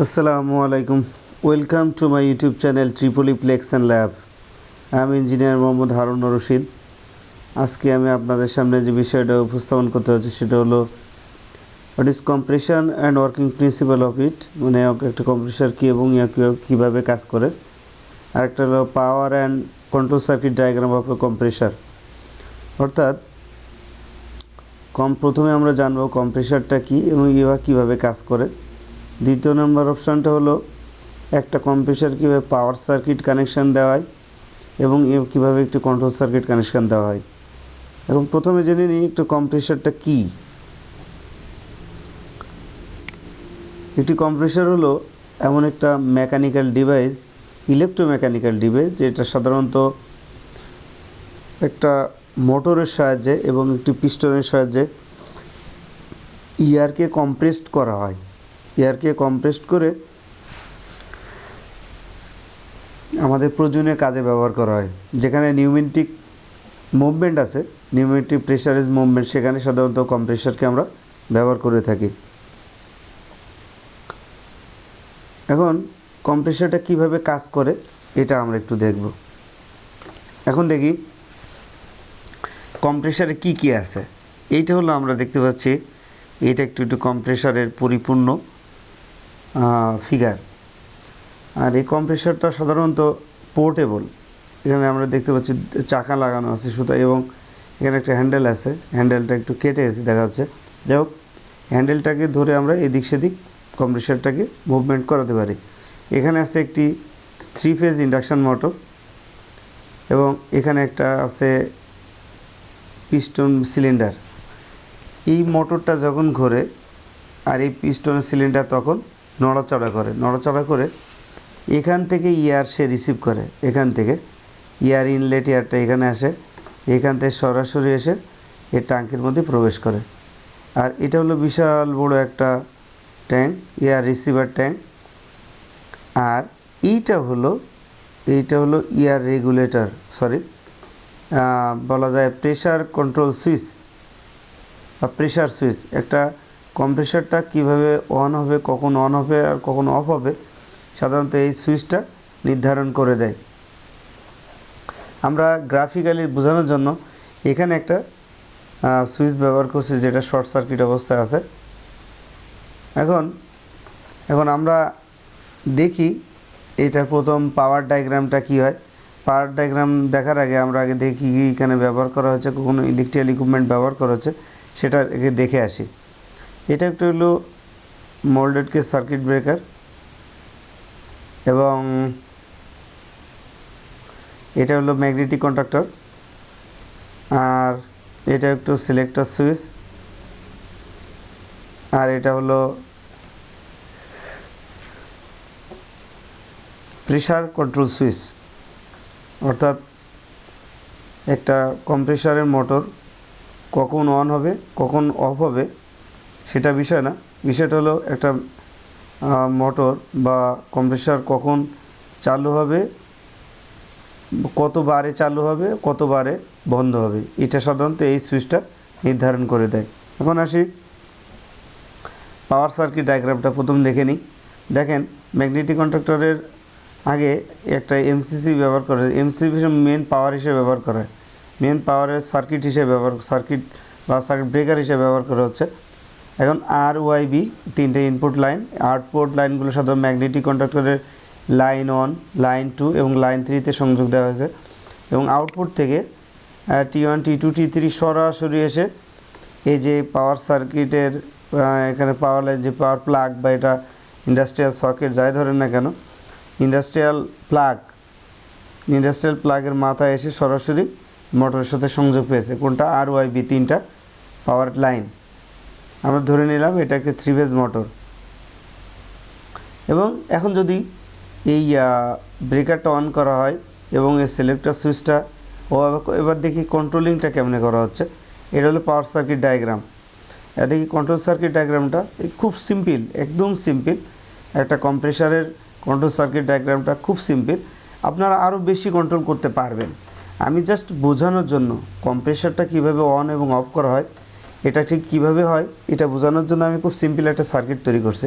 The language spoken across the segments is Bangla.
আসসালামু আলাইকুম। Welcome to my YouTube channel triply plex and lab আমি ইঞ্জিনিয়ার মোহাম্মদ হারুন রশিদ। আজকে আমি আপনাদের সামনে যে বিষয়টা উপস্থাপন করতে হচ্ছে সেটা হলো what is compression and working principle of it মানে একটা কম্প্রেসার কী এবং কীভাবে- কাজ করে? আরেকটা হলো power and control circuit diagram of a compressor অর্থাৎ কম প্রথমে আমরা জানব কম্প্রেসারটা কী এবং ইয়া কীভাবে কাজ করে। দ্বিতীয় নম্বর অপশানটা হলো একটা কম্প্রেসার কীভাবে পাওয়ার সার্কিট কানেকশান দেওয়া হয় এবং কীভাবে একটি কন্ট্রোল সার্কিট কানেকশান দেওয়া হয়। এখন প্রথমে জেনে নিই একটু কম্প্রেসারটা কী। একটি কম্প্রেসার হলো এমন একটা মেকানিক্যাল ডিভাইস ইলেকট্রোমেকানিক্যাল ডিভাইস যেটা সাধারণত একটা মোটরের সাহায্যে এবং একটি পিস্টনের সাহায্যে ইয়ারকে কম্প্রেসড করা হয়। এয়ারকে কম্প্রেসড করে আমাদের প্রয়োজনীয় কাজে ব্যবহার করা হয়। যেখানে নিউমেন্টিক মুভমেন্ট আছে নিউমেন্টিক প্রেশারেজ মুভমেন্ট সেখানে সাধারণত কম্প্রেসারকে আমরা ব্যবহার করে থাকি। এখন কম্প্রেসারটা কীভাবে কাজ করে, এটা আমরা একটু দেখব। এখন দেখি কম্প্রেসারে কি কি আছে। এইটা হলো আমরা দেখতে পাচ্ছি এটা একটু একটু কম্প্রেসারের পরিপূর্ণ ফিগার আর এই কম্প্রেসারটা সাধারণত পোর্টেবল এখানে আমরা দেখতে পাচ্ছি চাকা লাগানো আছে সুতা এবং এখানে একটা হ্যান্ডেল আছে। হ্যান্ডেলটা একটু কেটে গেছে দেখা যাচ্ছে। যাই হোক হ্যান্ডেলটাকে ধরে আমরা এদিক সেদিক কম্প্রেসারটাকে মুভমেন্ট করাতে পারি। এখানে আছে একটি থ্রি ফেজ ইন্ডাকশান মোটর এবং এখানে একটা আছে পিস্টন সিলিন্ডার এই মোটরটা যখন ঘোরে, আর এই পিস্টন সিলিন্ডার তখন নড়াচড়া করে নড়াচড়া করে এখান থেকে ইয়ার সে রিসিভ করে, এখান থেকে। ইয়ার ইনলেট ইয়ারটা এখানে আসে, এখান থেকে সরাসরি এসে এই ট্যাঙ্কের মধ্যে প্রবেশ করে। আর এটা হলো বিশাল বড় একটা ট্যাঙ্ক, ইয়ার রিসিভার ট্যাঙ্ক। আর এইটা হলো এইটা হলো ইয়ার রেগুলেটর সরি বলা যায় প্রেশার কন্ট্রোল সুইচ বা প্রেশার সুইচ একটা কম্প্রেসারটা কীভাবে অন হবে, কখন অন হবে আর কখন অফ হবে, সাধারণত এই সুইচটা নির্ধারণ করে দেয়। আমরা গ্রাফিক্যালি বোঝানোর জন্য এখানে একটা সুইচ ব্যবহার করছি যেটা শর্ট সার্কিট অবস্থায় আছে। এখন এখন আমরা দেখি এটার প্রথম পাওয়ার ডায়াগ্রামটা কি হয়। পাওয়ার ডায়াগ্রাম দেখার আগে আমরা আগে দেখি কি এখানে ব্যবহার করা হয়েছে কোনো ইলেকট্রিক্যাল ইকুইপমেন্ট ব্যবহার করা হচ্ছে, সেটা দেখে আসি। এটা একটা হলো মোল্ডেড কে সার্কিট ব্রেকার এবং এটা হলো ম্যাগনেটিক কন্ট্রাক্টর আর এটা একটু সিলেক্টর সুইচ আর এটা হলো প্রেশার কন্ট্রোল সুইচ অর্থাৎ একটা কম্প্রেসারের মোটর কখন অন হবে, কখন অফ হবে সেটা বিষয় না। বিষয়টা হলো একটা মোটর বা কম্প্রেসার কখন চালু হবে, কতবারে চালু হবে, কতবারে বন্ধ হবে, এটা সাধারণত এই সুইচটা নির্ধারণ করে দেয়। এখন আসি পাওয়ার সার্কিট ডায়াগ্রামটা প্রথম দেখে নিই। দেখেন, ম্যাগনেটিক কন্ট্রাক্টরের আগে একটা এমসিসি ব্যবহার করে এমসিসি মেন পাওয়ার হিসেবে ব্যবহার করা হয়। মেন পাওয়ারের সার্কিট হিসেবে ব্যবহার সার্কিট বা সার্কিট ব্রেকার হিসেবে ব্যবহার করা হচ্ছে। এখন আর ওয়াই বি তিনটে ইনপুট লাইন আউটপুট লাইনগুলো সাধারণত ম্যাগনেটিক কন্ট্রাক্টরের লাইন ওয়ান লাইন টু এবং লাইন থ্রিতে সংযোগ দেওয়া হয়েছে। এবং আউটপুট থেকে T one T two T three সরাসরি এসে এই যে পাওয়ার সার্কিটের এখানে পাওয়ার লাইন যে পাওয়ার প্লাগ বা এটা ইন্ডাস্ট্রিয়াল সকেট যাই ধরেন না কেন ইন্ডাস্ট্রিয়াল প্লাগ ইন্ডাস্ট্রিয়াল প্লাগের মাথায় এসে সরাসরি মোটরের সাথে সংযোগ পেয়েছে। কোনটা? আর ওয়াই বি তিনটা পাওয়ার লাইন আমরা ধরে নিলাম এটা একটা থ্রি ফেজ মোটর এবং এখন যদি এই ব্রেকারটা অন করা হয় এবং এই সিলেক্টর সুইচটা ও এবার দেখি কন্ট্রোলিংটা কেমনে করা হচ্ছে। এটা হলো পাওয়ার সার্কিট ডায়াগ্রাম দেখি কন্ট্রোল সার্কিট ডায়াগ্রামটা খুব সিম্পল একদম সিম্পল একটা কম্প্রেসারের কন্ট্রোল সার্কিট ডায়াগ্রামটা খুব সিম্পল আপনারা আরও বেশি কন্ট্রোল করতে পারবেন। আমি জাস্ট বোঝানোর জন্য কম্প্রেসারটা কীভাবে অন এবং অফ করা হয় এটা ঠিক কীভাবে হয়, এটা বোঝানোর জন্য আমি খুব সিম্পল একটা সার্কিট তৈরি করছি।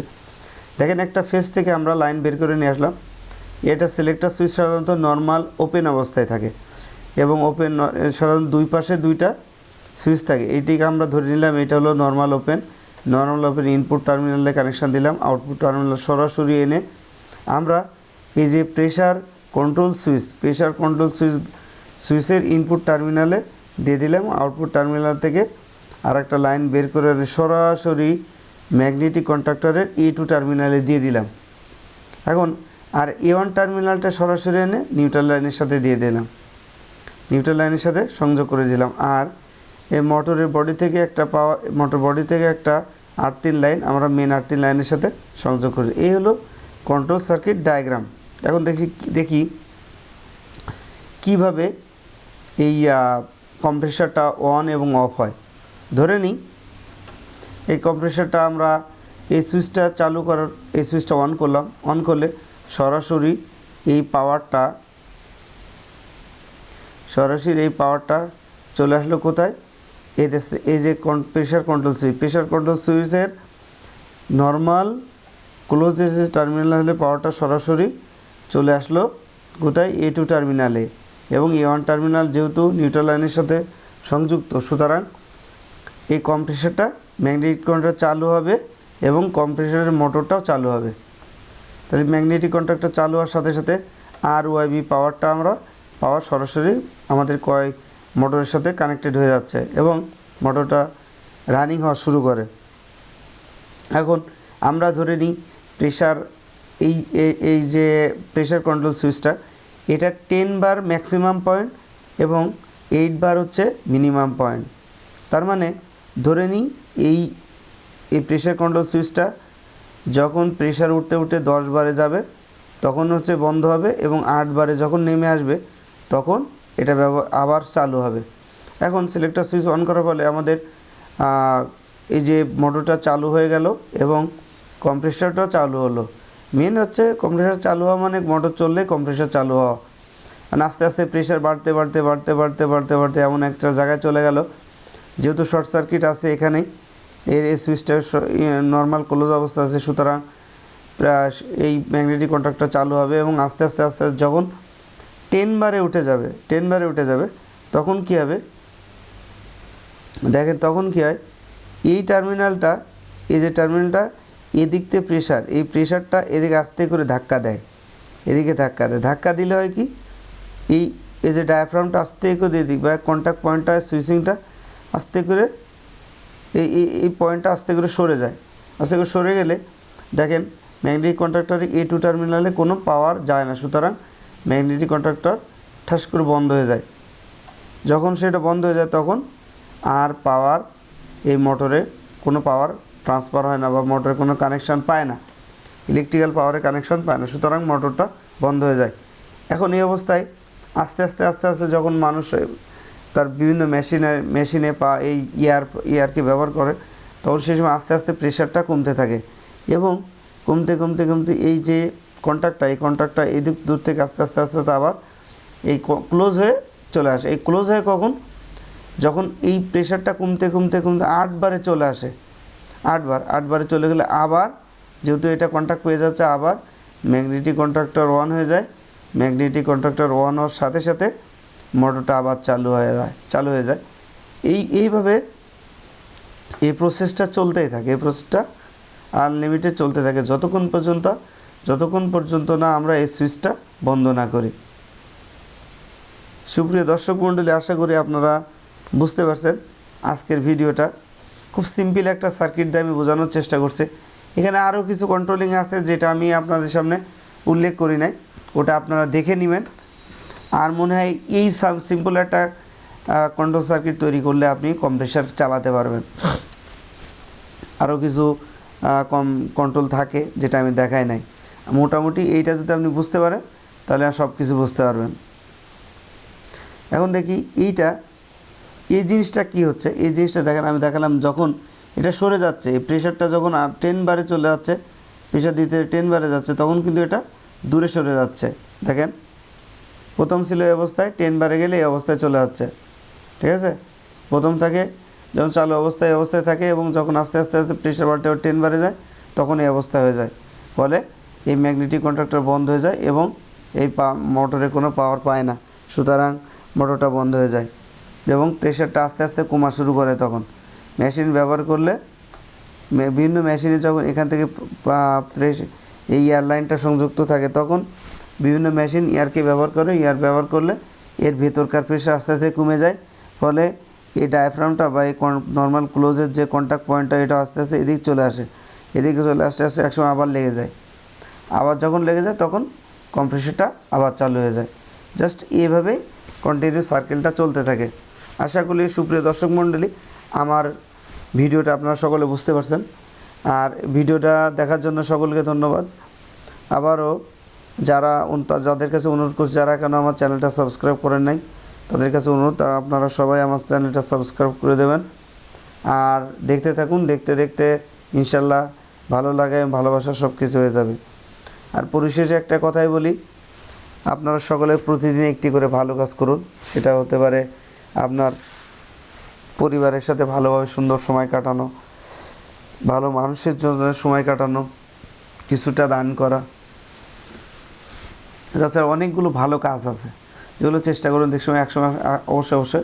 দেখেন একটা ফেস থেকে আমরা লাইন বের করে নিয়ে আসলাম। এটা সিলেক্টার সুইচ সাধারণত নর্মাল ওপেন অবস্থায় থাকে এবং ওপেন সাধারণত দুই পাশে দুইটা সুইচ থাকে। এইটিকে আমরা ধরে নিলাম, এটা হলো normal open normal open input টার্মিনালে কানেকশান দিলাম আউটপুট টার্মিনাল সরাসরি এনে আমরা এই যে pressure control switch pressure control switch সুইচের ইনপুট টার্মিনালে দিয়ে দিলাম আউটপুট টার্মিনাল থেকে আর একটা লাইন বের করে সরাসরি ম্যাগনেটিক কন্ট্রাক্টরের ই টু টার্মিনালে দিয়ে দিলাম। এখন, আর এ ওয়ান টার্মিনালটা সরাসরি এনে নিউট্রাল লাইনের সাথে দিয়ে দিলাম। নিউট্রাল লাইনের সাথে সংযোগ করে দিলাম। আর এই মোটরের বডি থেকে একটা পাওয়ার মোটর বডি থেকে একটা আর্থিন লাইন, আমরা মেন আর্থিন লাইনের সাথে সংযোগ করি। এই হলো কন্ট্রোল সার্কিট ডায়াগ্রাম এখন দেখি দেখি কীভাবে এই কম্প্রেসারটা অন এবং অফ হয়। ধরে নিই, এই কম্প্রেসারটা আমরা এই সুইচটা চালু করার, এই সুইচটা অন করলাম। অন করলে সরাসরি এই পাওয়ারটা, সরাসরি এই পাওয়ারটা চলে আসলো কোথায়? দেশে এই যে pressure control switch. Pressure control সুইচের নর্মাল ক্লোজ যে টার্মিনাল পাওয়ারটা সরাসরি চলে আসলো কোথায়? এ টু টার্মিনালে এবং এ ওয়ান টার্মিনাল যেহেতু নিউট্রাল লাইনের সাথে সংযুক্ত, সুতরাং এই কম্প্রেসারটা ম্যাগনেটিক কন্ট্রাক্ট চালু হবে এবং কম্প্রেসারের মোটরটাও চালু হবে। তাহলে ম্যাগনেটিক কন্ট্রাক্টটা চালু হওয়ার সাথে সাথে আর ওয়াইবি পাওয়ারটা আমরা পাওয়ার সরাসরি আমাদের কয় মোটরের সাথে কানেক্টেড হয়ে যাচ্ছে এবং মোটরটা রানিং হওয়া শুরু করে। এখন আমরা ধরে নিই প্রেশার এই, এই- এই যে প্রেশার কন্ট্রোল সুইচটা এটা টেন বার ম্যাক্সিমাম পয়েন্ট এবং এইট বার হচ্ছে মিনিমাম পয়েন্ট তার মানে ধরে নিই এই এই প্রেশার কন্ট্রোল সুইচটা যখন প্রেশার উঠতে উঠতে দশ বারে যাবে, তখন হচ্ছে বন্ধ হবে এবং আট বারে যখন নেমে আসবে, তখন এটা আবার চালু হবে। এখন সিলেক্টর সুইচ অন করার ফলে আমাদের এই যে মোটরটা চালু হয়ে গেল এবং কম্প্রেসারটাও চালু হলো। মেন হচ্ছে কম্প্রেসার চালু হওয়া মানে মোটর চললে কম্প্রেসার চালু হওয়া। মানে আস্তে আস্তে প্রেশার বাড়তে বাড়তে বাড়তে বাড়তে বাড়তে বাড়তে এমন একটা জায়গায় চলে গেল যেহেতু শর্ট সার্কিট আছে এখানেই এর এই সুইচটা নর্মাল ক্লোজ অবস্থা আছে, সুতরাং এই ম্যাগনেটিক কন্ট্রাক্টটা চালু হবে এবং আস্তে আস্তে আস্তে আস্তে যখন টেন বারে উঠে যাবে টেন বারে উঠে যাবে, তখন কী হবে? দেখেন তখন কী হয়? এই টার্মিনালটা এই যে টার্মিনালটা এদিক থেকে প্রেশার এই প্রেশারটা এদিকে আস্তে করে ধাক্কা দেয়, এদিকে ধাক্কা দেয়। ধাক্কা দিলে হয় কি? এই এই যে ডায়াফ্রামটা আস্তে করে দিয়ে দিক বা কন্ট্যাক্ট পয়েন্টটা সুইচিংটা আস্তে করে এই এই পয়েন্টটা আস্তে করে সরে যায়। আস্তে করে সরে গেলে দেখেন ম্যাগনেটিক কন্ট্রাক্টরে এ টু টার্মিনালে কোনো পাওয়ার যায় না। সুতরাং ম্যাগনেটিক কন্ট্রাক্টর ঠাস করে বন্ধ হয়ে যায়। যখন সেটা বন্ধ হয়ে যায় তখন আর পাওয়ার এই মোটরে কোনো পাওয়ার ট্রান্সফার হয় না বা মোটরে কোনো কানেকশান পায় না। ইলেকট্রিক্যাল পাওয়ারে কানেকশান পায় না। সুতরাং মোটরটা বন্ধ হয়ে যায়। এখন এই অবস্থায় আস্তে আস্তে আস্তে আস্তে যখন মানুষ তার বিভিন্ন মেশিনে মেশিনে পা এই ইয়ার, ইয়ারকে ব্যবহার করে, তখন সেই সময় আস্তে আস্তে প্রেশারটা কমতে থাকে। এবং কমতে কমতে কমতে এই যে কন্ট্রাক্টটা এই কন্ট্যাক্টটা এদিক দূর থেকে আস্তে আস্তে আস্তে আবার এই ক্লোজ হয়ে চলে আসে। এই ক্লোজ হয়ে কখন? যখন এই প্রেশারটা কমতে কমতে কমতে আটবারে চলে আসে। আটবার, আটবারে চলে গেলে আবার যেহেতু এটা কন্ট্যাক্ট পেয়ে যাচ্ছে, আবার ম্যাগনেটিক কন্ট্রাক্টর ওয়ান হয়ে যায়। ম্যাগনেটিক কন্ট্রাক্টর ওয়ান হওয়ার সাথে সাথে মোটরটা আবার চালু হয়ে যায়, চালু হয়ে যায়। এই, এইভাবে এই প্রসেসটা চলতেই থাকে, এই প্রসেসটা আনলিমিটেড চলতে থাকে। যতক্ষণ পর্যন্ত যতক্ষণ পর্যন্ত না আমরা এই সুইচটা বন্ধ না করি। সুপ্রিয় দর্শক মণ্ডলী, আশা করি আপনারা বুঝতে পারছেন আজকের ভিডিওটা। খুব সিম্পল একটা সার্কিট দিয়ে আমি বোঝানোর চেষ্টা করছি। এখানে আরও কিছু কন্ট্রোলিং আছে যেটা আমি আপনাদের সামনে উল্লেখ করি নাই। ওটা আপনারা দেখে নেবেন। আর মনে হয় এই সিম্পল একটা কন্ট্রোল সার্কিট তৈরি করলে আপনি কম্প্রেসার চালাতে পারবেন। আরও কিছু কম কন্ট্রোল থাকে যেটা আমি দেখাই নাই। মোটামুটি এইটা যদি আপনি বুঝতে পারেন, তাহলে সব কিছু বুঝতে পারবেন। এখন দেখি এইটা, এই জিনিসটা কি হচ্ছে? এই জিনিসটা দেখেন, আমি দেখালাম যখন এটা সরে যাচ্ছে, এই প্রেশারটা যখন টেন বারে চলে যাচ্ছে প্রেশার দিতে টেন বারে যাচ্ছে, তখন কিন্তু এটা দূরে সরে যাচ্ছে। দেখেন প্রথম ছিল এই অবস্থায় টেন বারে গেলে এই অবস্থায় চলে যাচ্ছে। ঠিক আছে? প্রথম থাকে, যখন চালু অবস্থায় অবস্থায় থাকে এবং যখন আস্তে আস্তে আস্তে প্রেশার বাড়তে টেন বারে যায়, তখন এই অবস্থা হয়ে যায়। ফলে এই ম্যাগনেটিক কন্ট্রাক্টর বন্ধ হয়ে যায় এবং এই পা, মোটরে কোনো পাওয়ার পায় না। সুতরাং মোটরটা বন্ধ হয়ে যায় এবং প্রেশারটা আস্তে আস্তে কমা শুরু করে তখন। মেশিন ব্যবহার করলে বিভিন্ন মেশিনে যখন এখান থেকে এই এয়ারলাইনটা সংযুক্ত থাকে তখন বিভিন্ন মেশিন এয়ারকে ব্যবহার করে এয়ার ব্যবহার করলে এর ভেতরকার প্রেশার আস্তে আস্তে কমে যায়। ফলে এই ডায়াফ্রামটা বা এই নর্মাল ক্লোজের যে কন্ট্যাক্ট পয়েন্টটা এটা আস্তে আস্তে এদিক চলে আসে। এদিকে চলে আসতে আসতে একসময় আবার লেগে যায়। আবার যখন লেগে যায়, তখন কম্প্রেসারটা আবার চালু হয়ে যায়। জাস্ট এইভাবেই কন্টিনিউ সার্কেলটা চলতে থাকে। আশা করি সুপ্রিয় দর্শক মণ্ডলী, আমার ভিডিওটা আপনারা সকলে বুঝতে পারছেন। আর ভিডিওটা দেখার জন্য সকলকে ধন্যবাদ। আবারও যারা যাদের কাছে অনুরোধ করছি, যারা কেন আমার চ্যানেলটা সাবস্ক্রাইব করেন নাই, তাদের কাছে অনুরোধ আপনারা সবাই আমার চ্যানেলটা সাবস্ক্রাইব করে দেবেন। আর দেখতে থাকুন, দেখতে দেখতে ইনশাল্লাহ ভালো লাগে, ভালোবাসা সব কিছু হয়ে যাবে। আর পরিশেষে একটা কথাই বলি, আপনারা সকলে প্রতিদিন একটি করে ভালো কাজ করুন, সেটা হতে পারে আপনার পরিবারের সাথে ভালোভাবে সুন্দর সময় কাটানো, ভালো মানুষের জন্য সময় কাটানো, কিছুটা দান করা তাছাড়া অনেকগুলো ভালো কাজ আছে। যেগুলো চেষ্টা করুন দেখ সময়, একসময় অবশ্যই অবশ্যই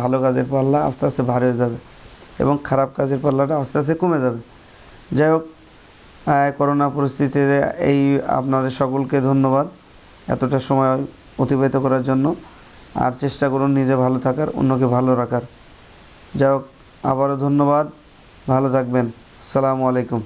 ভালো কাজের পাল্লা আস্তে আস্তে ভার হয়ে যাবে এবং খারাপ কাজের পাল্লাটা আস্তে আস্তে কমে যাবে। যাই হোক করোনা পরিস্থিতিতে এই আপনাদের সকলকে ধন্যবাদ এতটা সময় অতিবাহিত করার জন্য। আর চেষ্টা করুন নিজে ভালো থাকার, অন্যকে ভালো রাখার। যাই হোক, আবারও ধন্যবাদ, ভালো থাকবেন। আসসালামু আলাইকুম।